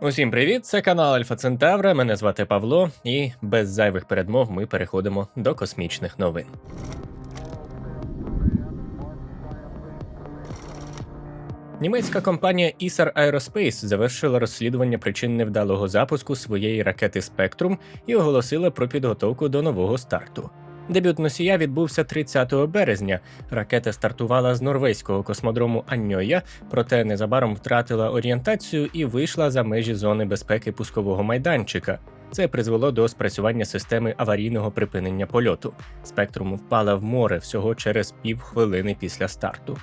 Усім привіт! Це канал Альфа Центавра. Мене звати Павло, і без зайвих передмов ми переходимо до космічних новин. Німецька компанія Isar Aerospace завершила розслідування причин невдалого запуску своєї ракети Spectrum і оголосила про підготовку до нового старту. Дебют носія відбувся 30 березня. Ракета стартувала з норвезького космодрому Аньоя, проте незабаром втратила орієнтацію і вийшла за межі зони безпеки пускового майданчика. Це призвело до спрацювання системи аварійного припинення польоту. Спектрум впала в море всього через півхвилини після старту.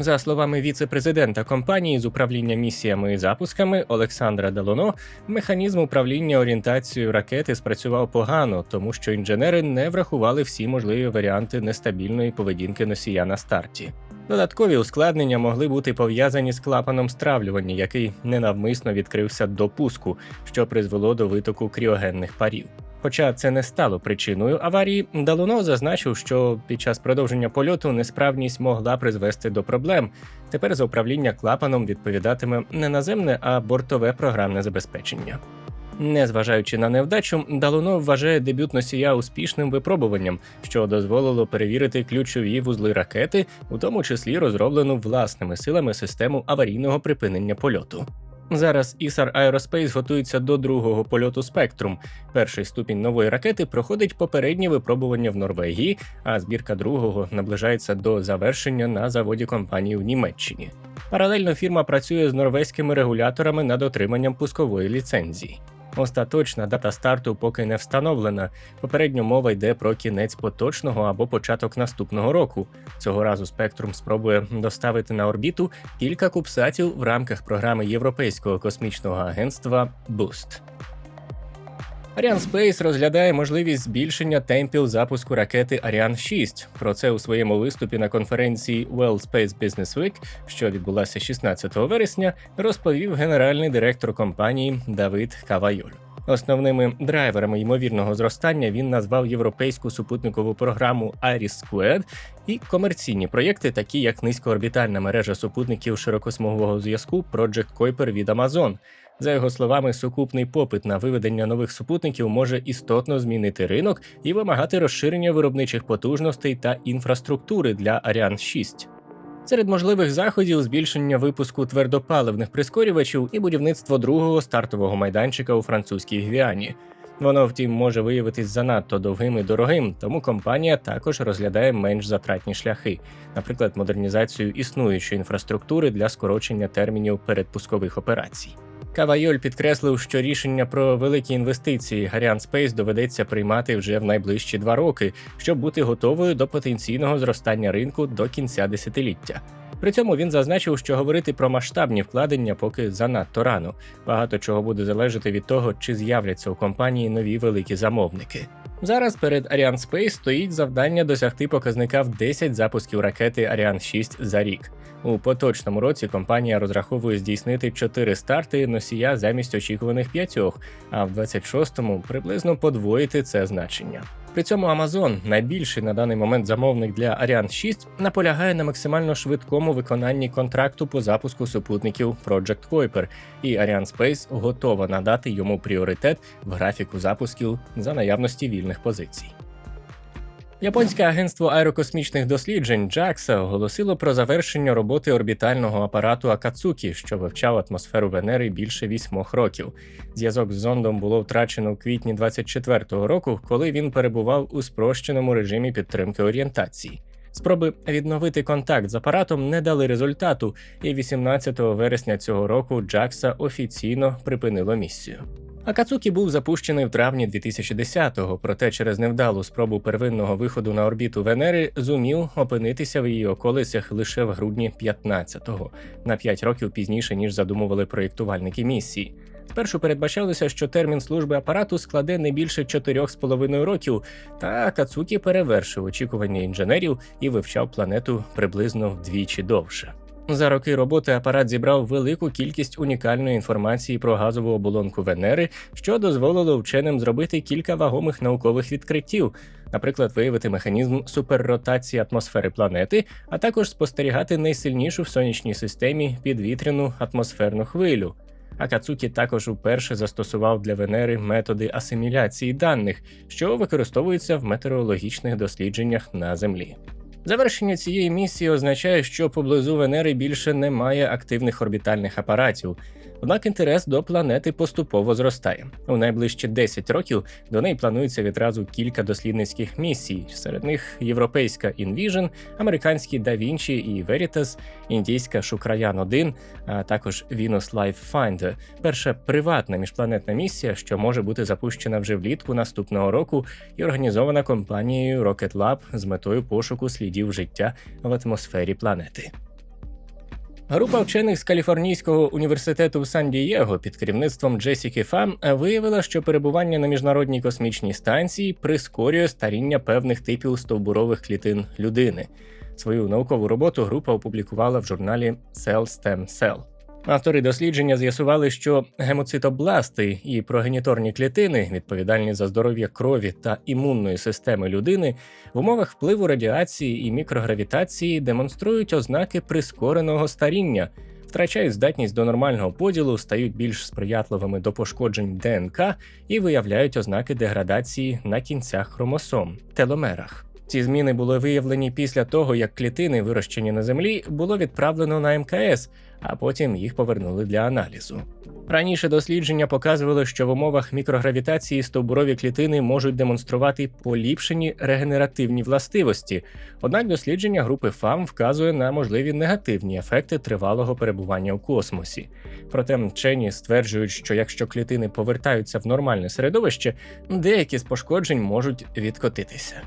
За словами віце-президента компанії з управління місіями і запусками Олександра Далоно, механізм управління орієнтацією ракети спрацював погано, тому що інженери не врахували всі можливі варіанти нестабільної поведінки носія на старті. Додаткові ускладнення могли бути пов'язані з клапаном стравлювання, який ненавмисно відкрився до пуску, що призвело до витоку кріогенних парів. Хоча це не стало причиною аварії, Далуно зазначив, що під час продовження польоту несправність могла призвести до проблем. Тепер за управління клапаном відповідатиме не наземне, а бортове програмне забезпечення. Незважаючи на невдачу, Далуно вважає дебют носія успішним випробуванням, що дозволило перевірити ключові вузли ракети, у тому числі розроблену власними силами систему аварійного припинення польоту. Зараз Isar Aerospace готується до другого польоту Spectrum. Перший ступінь нової ракети проходить попереднє випробування в Норвегії, а збірка другого наближається до завершення на заводі компанії в Німеччині. Паралельно фірма працює з норвезькими регуляторами над отриманням пускової ліцензії. Остаточна дата старту поки не встановлена. Попередньо мова йде про кінець поточного або початок наступного року. Цього разу Spectrum спробує доставити на орбіту кілька кубсатів в рамках програми Європейського космічного агентства Boost. Ariane Space розглядає можливість збільшення темпів запуску ракети Ariane 6. Про це у своєму виступі на конференції World Space Business Week, що відбулася 16 вересня, розповів генеральний директор компанії Давид Кавайоль. Основними драйверами ймовірного зростання він назвав європейську супутникову програму Iris Squared і комерційні проєкти, такі як низькоорбітальна мережа супутників широкосмугового зв'язку Project Kuiper від Amazon. За його словами, сукупний попит на виведення нових супутників може істотно змінити ринок і вимагати розширення виробничих потужностей та інфраструктури для Ariane 6. Серед можливих заходів збільшення випуску твердопаливних прискорювачів і будівництво другого стартового майданчика у французькій Гвіані. Воно, втім, може виявитись занадто довгим і дорогим, тому компанія також розглядає менш затратні шляхи, наприклад, модернізацію існуючої інфраструктури для скорочення термінів передпускових операцій. Кавайоль підкреслив, що рішення про великі інвестиції Гаріан Спейс доведеться приймати вже в найближчі два роки, щоб бути готовою до потенційного зростання ринку до кінця десятиліття. При цьому він зазначив, що говорити про масштабні вкладення поки занадто рано. Багато чого буде залежати від того, чи з'являться у компанії нові великі замовники. Зараз перед Ariane Space стоїть завдання досягти показника в 10 запусків ракети Ariane 6 за рік. У поточному році компанія розраховує здійснити 4 старти носія замість очікуваних 5, а в 26-му приблизно подвоїти це значення. При цьому Amazon, найбільший на даний момент замовник для Ariane 6, наполягає на максимально швидкому виконанні контракту по запуску супутників Project Kuiper, і Ariane Space готова надати йому пріоритет в графіку запусків за наявності вільних позицій. Японське агентство аерокосмічних досліджень JAXA оголосило про завершення роботи орбітального апарату Акацукі, що вивчав атмосферу Венери більше вісьмох років. Зв'язок з зондом було втрачено у квітні 24-го року, коли він перебував у спрощеному режимі підтримки орієнтації. Спроби відновити контакт з апаратом не дали результату, і 18 вересня цього року JAXA офіційно припинило місію. Акацукі був запущений в травні 2010-го, проте через невдалу спробу первинного виходу на орбіту Венери зумів опинитися в її околицях лише в грудні 15-го, на 5 років пізніше ніж задумували проєктувальники місії. Спершу передбачалося, що термін служби апарату складе не більше 4,5 років, та Акацукі перевершив очікування інженерів і вивчав планету приблизно вдвічі довше. За роки роботи апарат зібрав велику кількість унікальної інформації про газову оболонку Венери, що дозволило вченим зробити кілька вагомих наукових відкриттів, наприклад, виявити механізм суперротації атмосфери планети, а також спостерігати найсильнішу в сонячній системі підвітряну атмосферну хвилю. Акацукі також уперше застосував для Венери методи асиміляції даних, що використовуються в метеорологічних дослідженнях на Землі. Завершення цієї місії означає, що поблизу Венери більше немає активних орбітальних апаратів. Однак інтерес до планети поступово зростає. У найближчі 10 років до неї планується відразу кілька дослідницьких місій. Серед них європейська Invision, американські Da Vinci і Veritas, індійська Шукраян 1 а також Venus Life Finder – перша приватна міжпланетна місія, що може бути запущена вже влітку наступного року і організована компанією Rocket Lab з метою пошуку слідів життя в атмосфері планети. Група вчених з Каліфорнійського університету в Сан-Дієго під керівництвом Джесіки Фам виявила, що перебування на міжнародній космічній станції прискорює старіння певних типів стовбурових клітин людини. Свою наукову роботу група опублікувала в журналі Cell Stem Cell. Автори дослідження з'ясували, що гемоцитобласти і прогеніторні клітини, відповідальні за здоров'я крові та імунної системи людини, в умовах впливу радіації і мікрогравітації демонструють ознаки прискореного старіння, втрачають здатність до нормального поділу, стають більш сприятливими до пошкоджень ДНК і виявляють ознаки деградації на кінцях хромосом теломерах. Ці зміни були виявлені після того, як клітини, вирощені на землі, було відправлено на МКС, а потім їх повернули для аналізу. Раніше дослідження показували, що в умовах мікрогравітації стовбурові клітини можуть демонструвати поліпшені регенеративні властивості. Однак дослідження групи ФАМ вказує на можливі негативні ефекти тривалого перебування у космосі. Проте вчені стверджують, що якщо клітини повертаються в нормальне середовище, деякі з пошкоджень можуть відкотитися.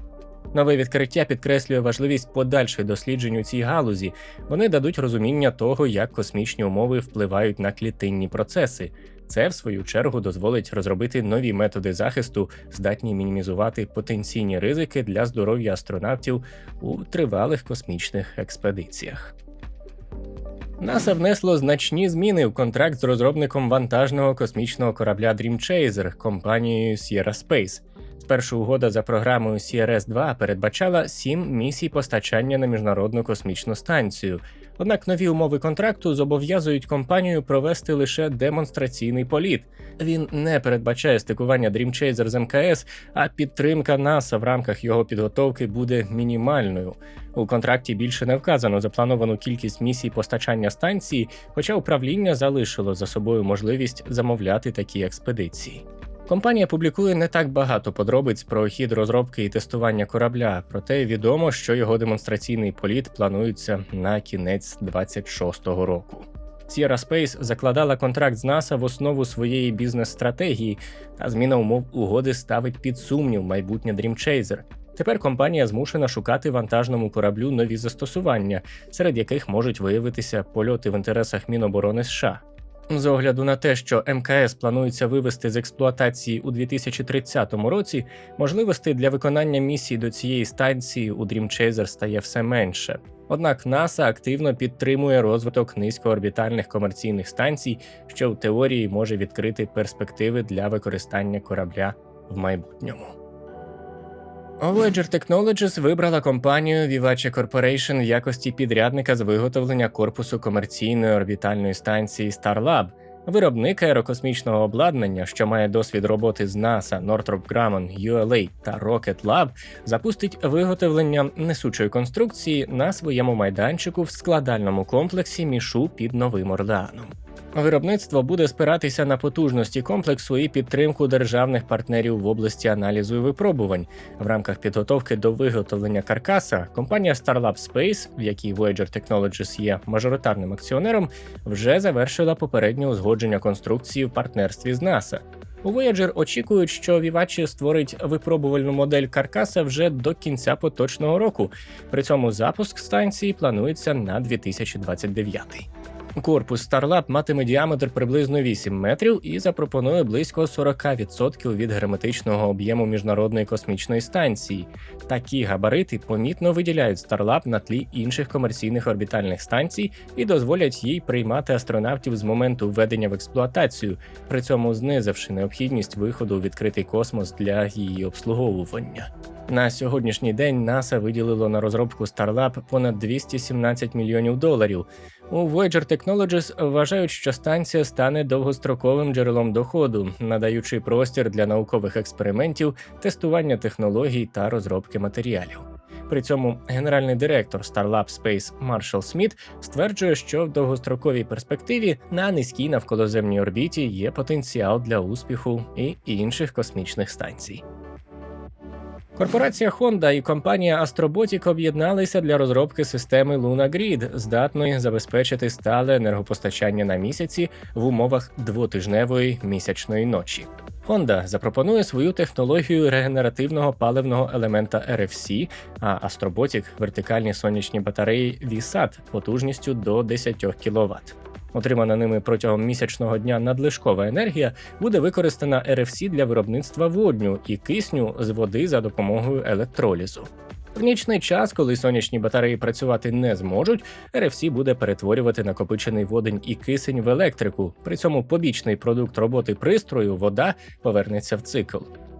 Нове відкриття підкреслює важливість подальших досліджень у цій галузі. Вони дадуть розуміння того, як космічні умови впливають на клітинні процеси. Це, в свою чергу, дозволить розробити нові методи захисту, здатні мінімізувати потенційні ризики для здоров'я астронавтів у тривалих космічних експедиціях. НАСА внесло значні зміни в контракт з розробником вантажного космічного корабля Dream Chaser компанією Sierra Space. Спершу угода за програмою CRS-2 передбачала сім місій постачання на міжнародну космічну станцію. Однак нові умови контракту зобов'язують компанію провести лише демонстраційний політ. Він не передбачає стикування Dream Chaser з МКС, а підтримка НАСА в рамках його підготовки буде мінімальною. У контракті більше не вказано заплановану кількість місій постачання станції, хоча управління залишило за собою можливість замовляти такі експедиції. Компанія публікує не так багато подробиць про хід розробки і тестування корабля, проте відомо, що його демонстраційний політ планується на кінець 26-го року. Sierra Space закладала контракт з НАСА в основу своєї бізнес-стратегії, та зміна умов угоди ставить під сумнів майбутнє Dream Chaser. Тепер компанія змушена шукати вантажному кораблю нові застосування, серед яких можуть виявитися польоти в інтересах Міноборони США. З огляду на те, що МКС планується вивести з експлуатації у 2030 році, можливостей для виконання місій до цієї станції у Dream Chaser стає все менше. Однак НАСА активно підтримує розвиток низькоорбітальних комерційних станцій, що в теорії може відкрити перспективи для використання корабля в майбутньому. Voyager Technologies вибрала компанію Vivace Corporation в якості підрядника з виготовлення корпусу комерційної орбітальної станції Starlab. Виробник аерокосмічного обладнання, що має досвід роботи з NASA, Northrop Grumman, ULA та Rocket Lab, запустить виготовлення несучої конструкції на своєму майданчику в складальному комплексі Мішу під Новим Орлеаном. Виробництво буде спиратися на потужності комплексу і підтримку державних партнерів в області аналізу і випробувань. В рамках підготовки до виготовлення каркаса компанія Starlab Space, в якій Voyager Technologies є мажоритарним акціонером, вже завершила попереднє узгодження конструкції в партнерстві з NASA. У Voyager очікують, що Vivace створить випробувальну модель каркаса вже до кінця поточного року. При цьому запуск станції планується на 2029. Корпус Starlab матиме діаметр приблизно 8 метрів і запропонує близько 40% від герметичного об'єму міжнародної космічної станції. Такі габарити помітно виділяють Starlab на тлі інших комерційних орбітальних станцій і дозволять їй приймати астронавтів з моменту введення в експлуатацію, при цьому знизивши необхідність виходу у відкритий космос для її обслуговування. На сьогоднішній день НАСА виділило на розробку Starlab понад 217 мільйонів доларів. У Voyager Technologies вважають, що станція стане довгостроковим джерелом доходу, надаючи простір для наукових експериментів, тестування технологій та розробки матеріалів. При цьому генеральний директор Starlab Space Маршал Сміт стверджує, що в довгостроковій перспективі на низькій навколоземній орбіті є потенціал для успіху і інших космічних станцій. Корпорація Honda і компанія Astrobotic об'єдналися для розробки системи Luna Grid, здатної забезпечити стале енергопостачання на місяці в умовах двотижневої місячної ночі. Honda запропонує свою технологію регенеративного паливного елемента RFC, а Astrobotic – вертикальні сонячні батареї VSAT потужністю до 10 кВт. Отримана ними протягом місячного дня надлишкова енергія буде використана RFC для виробництва водню і кисню з води за допомогою електролізу. В нічний час, коли сонячні батареї працювати не зможуть, RFC буде перетворювати накопичений водень і кисень в електрику. При цьому побічний продукт роботи пристрою вода повернеться в цикл.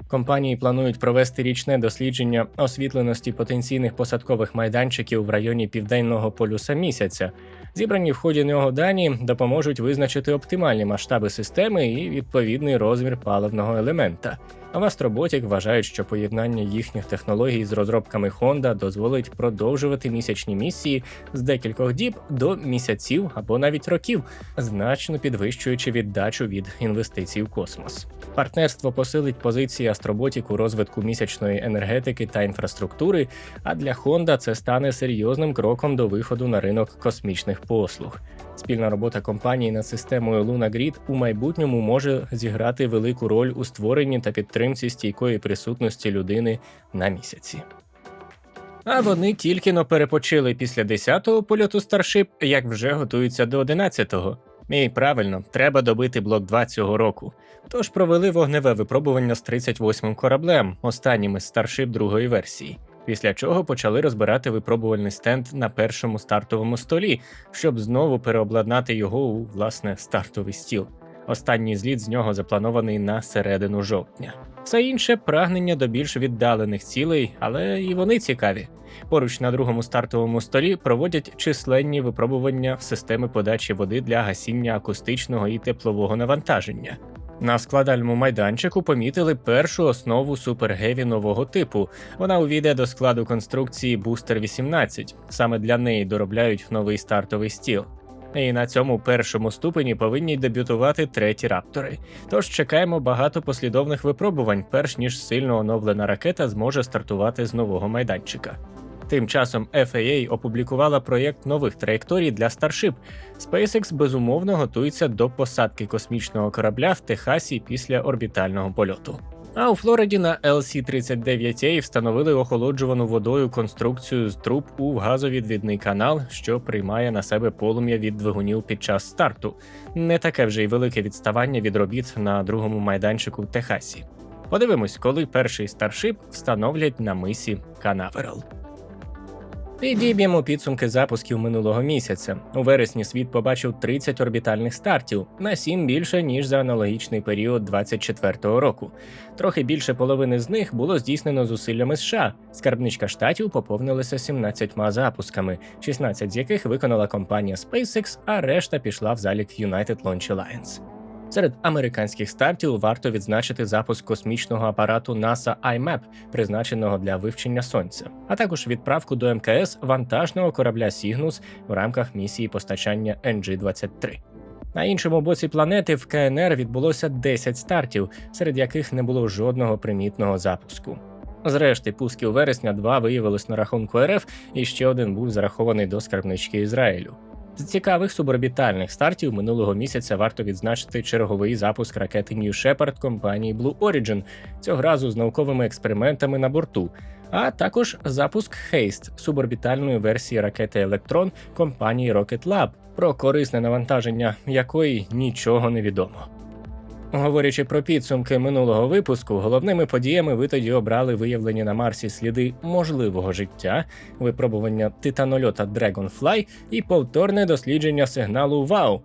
Компанії планують провести річне дослідження освітленості потенційних посадкових майданчиків в районі південного полюса місяця. Зібрані в ході нього дані допоможуть визначити оптимальні масштаби системи і відповідний розмір паливного елемента. А в Astrobotic вважають, що поєднання їхніх технологій з розробками Honda дозволить продовжувати місячні місії з декількох діб до місяців або навіть років, значно підвищуючи віддачу від інвестицій в космос. Партнерство посилить позиції Astrobotic у розвитку місячної енергетики та інфраструктури. А для Honda це стане серйозним кроком до виходу на ринок космічних послуг. Спільна робота компанії над системою Luna Grid у майбутньому може зіграти велику роль у створенні та підтримці стійкої присутності людини на місяці. А вони тільки но перепочили після 10-го польоту Starship, як вже готуються до 11-го. І правильно, треба добити блок 2 цього року. Тож провели вогневе випробування з 38-м кораблем, останнім із Starship другої версії. Після чого почали розбирати випробувальний стенд на першому стартовому столі, щоб знову переобладнати його у власне стартовий стіл. Останній зліт з нього запланований на середину жовтня. Все інше прагнення до більш віддалених цілей, але і вони цікаві. Поруч на другому стартовому столі проводять численні випробування в системи подачі води для гасіння акустичного і теплового навантаження. На складальному майданчику помітили першу основу супергеві нового типу. Вона увійде до складу конструкції Booster 18. Саме для неї доробляють новий стартовий стіл. І на цьому першому ступені повинні дебютувати треті раптори. Тож чекаємо багато послідовних випробувань, перш ніж сильно оновлена ракета зможе стартувати з нового майданчика. Тим часом FAA опублікувала проєкт нових траєкторій для Starship. SpaceX безумовно готується до посадки космічного корабля в Техасі після орбітального польоту. А у Флориді на LC-39A встановили охолоджувану водою конструкцію з труб у газовідвідний канал, що приймає на себе полум'я від двигунів під час старту. Не таке вже й велике відставання від робіт на другому майданчику в Техасі. Подивимось, коли перший старшип встановлять на мисі Канаверал. Підіб'ємо підсумки запусків минулого місяця. У вересні світ побачив 30 орбітальних стартів на 7 більше ніж за аналогічний період 24-го року. Трохи більше половини з них було здійснено зусиллями США. Скарбничка штатів поповнилася 17 запусками, 16 з яких виконала компанія SpaceX, а решта пішла в залік United Launch Alliance. Серед американських стартів варто відзначити запуск космічного апарату NASA IMAP, призначеного для вивчення сонця, а також відправку до МКС вантажного корабля Cygnus в рамках місії постачання NG-23. На іншому боці планети в КНР відбулося 10 стартів, серед яких не було жодного примітного запуску. Зрешти, пусків вересня два виявилось на рахунку РФ, і ще один був зарахований до скарбнички Ізраїлю. З цікавих суборбітальних стартів минулого місяця варто відзначити черговий запуск ракети New Shepard компанії Blue Origin, цього разу з науковими експериментами на борту, а також запуск Haste суборбітальної версії ракети Electron компанії Rocket Lab, про корисне навантаження якої нічого не відомо. Говорячи про підсумки минулого випуску, головними подіями ви тоді обрали виявлені на Марсі сліди можливого життя, випробування титанольота Dragonfly і повторне дослідження сигналу ВАУ.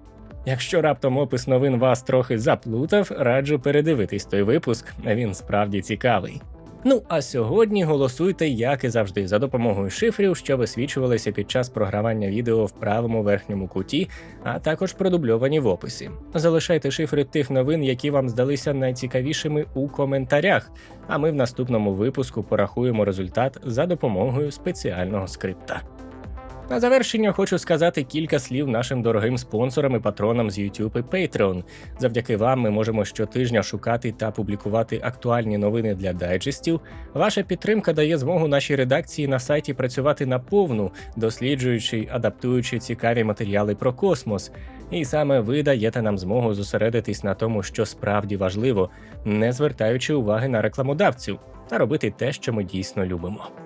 Якщо раптом опис новин вас трохи заплутав, раджу передивитись той випуск, він справді цікавий. Ну а сьогодні голосуйте, як і завжди, за допомогою шифрів, що висвічувалися під час програвання відео в правому верхньому куті, а також продубльовані в описі. Залишайте шифри тих новин, які вам здалися найцікавішими у коментарях. А ми в наступному випуску порахуємо результат за допомогою спеціального скрипта. На завершення хочу сказати кілька слів нашим дорогим спонсорам і патронам з YouTube і Patreon. Завдяки вам ми можемо щотижня шукати та публікувати актуальні новини для дайджестів. Ваша підтримка дає змогу нашій редакції на сайті працювати наповну, досліджуючи адаптуючи цікаві матеріали про космос. І саме ви даєте нам змогу зосередитись на тому, що справді важливо, не звертаючи уваги на рекламодавців, та робити те, що ми дійсно любимо.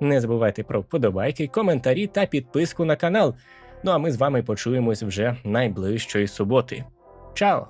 Не забувайте про вподобайки, коментарі та підписку на канал. Ну а ми з вами почуємось вже найближчої суботи. Чао!